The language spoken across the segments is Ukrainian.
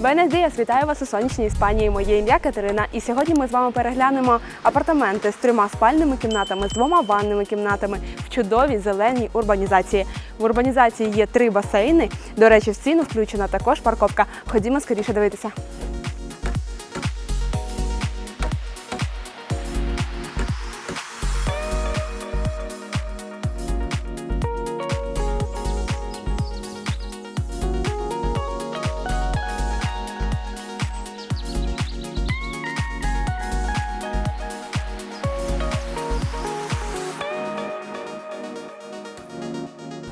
Буенес Діас, вітаю вас у сонячній Іспанії. Моє ім'я Катерина. І сьогодні ми з вами переглянемо апартаменти з трьома спальними кімнатами, з двома ванними кімнатами в чудовій зеленій урбанізації. В урбанізації є три басейни. До речі, в ціну включена також парковка. Ходімо скоріше дивитися.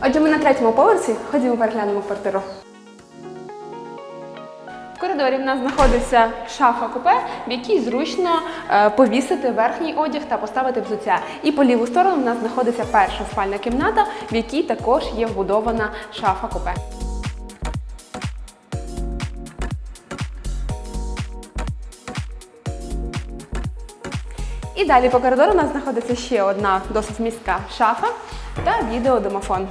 Отже, ми на третьому поверсі. Ходімо переглянемо квартиру. В коридорі в нас знаходиться шафа купе, в якій зручно е, повісити верхній одяг та поставити взуття. І по ліву сторону в нас знаходиться перша спальна кімната, в якій також є вбудована шафа купе. І далі по коридору у нас знаходиться ще одна досить міська шафа та відеодомофон.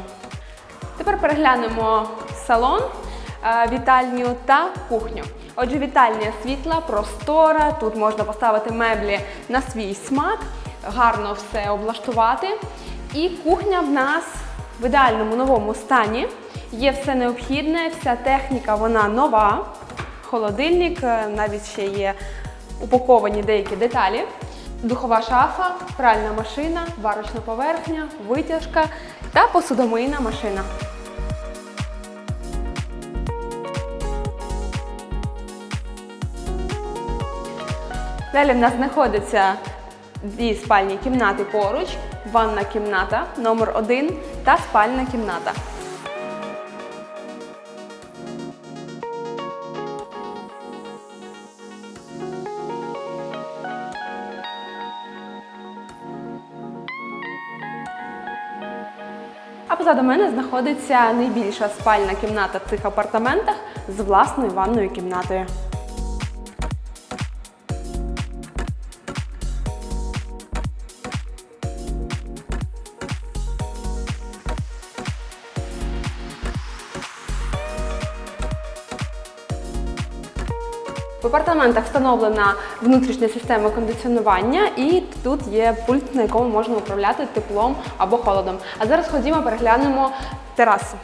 Тепер переглянемо салон, е, вітальню та кухню. Отже, вітальня світла, простора. Тут можна поставити меблі на свій смак, гарно все облаштувати. І кухня в нас в ідеальному новому стані. Є все необхідне, вся техніка вона нова. Холодильник, е, навіть ще є упаковані деякі деталі. Духова шафа, пральна машина, варочна поверхня, витяжка та посудомийна машина. Далі в нас знаходиться дві спальні кімнати поруч, ванна кімната номер 1 та спальна кімната. А позаду мене знаходиться найбільша спальна кімната в цих апартаментах з власною ванною кімнатою. В апартаментах встановлена внутрішня система кондиціонування, і тут є пульт, на якому можна управляти теплом або холодом. А зараз ходімо, переглянемо терасу.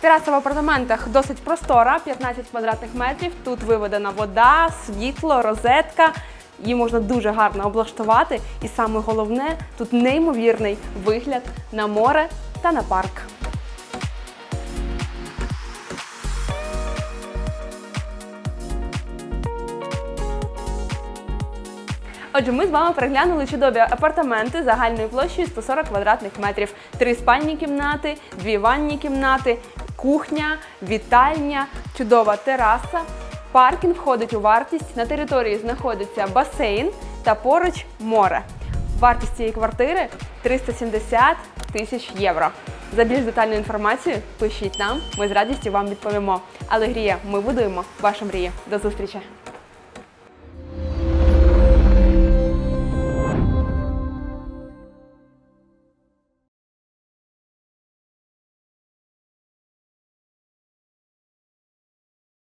Тераса в апартаментах досить простора, 15 квадратних метрів. Тут виведена вода, світло, розетка. Її можна дуже гарно облаштувати. І саме головне, тут неймовірний вигляд на море та на парк. Отже, ми з вами переглянули чудові апартаменти загальною площею 140 квадратних метрів, три спальні кімнати, дві ванні кімнати, кухня, вітальня, чудова тераса. Паркінг входить у вартість. На території знаходиться басейн та поруч море. Вартість цієї квартири 370 тисяч євро. За більш детальну інформацію пишіть нам, ми з радістю вам відповімо. Алегрія, ми будуємо вашу мрію. До зустрічі!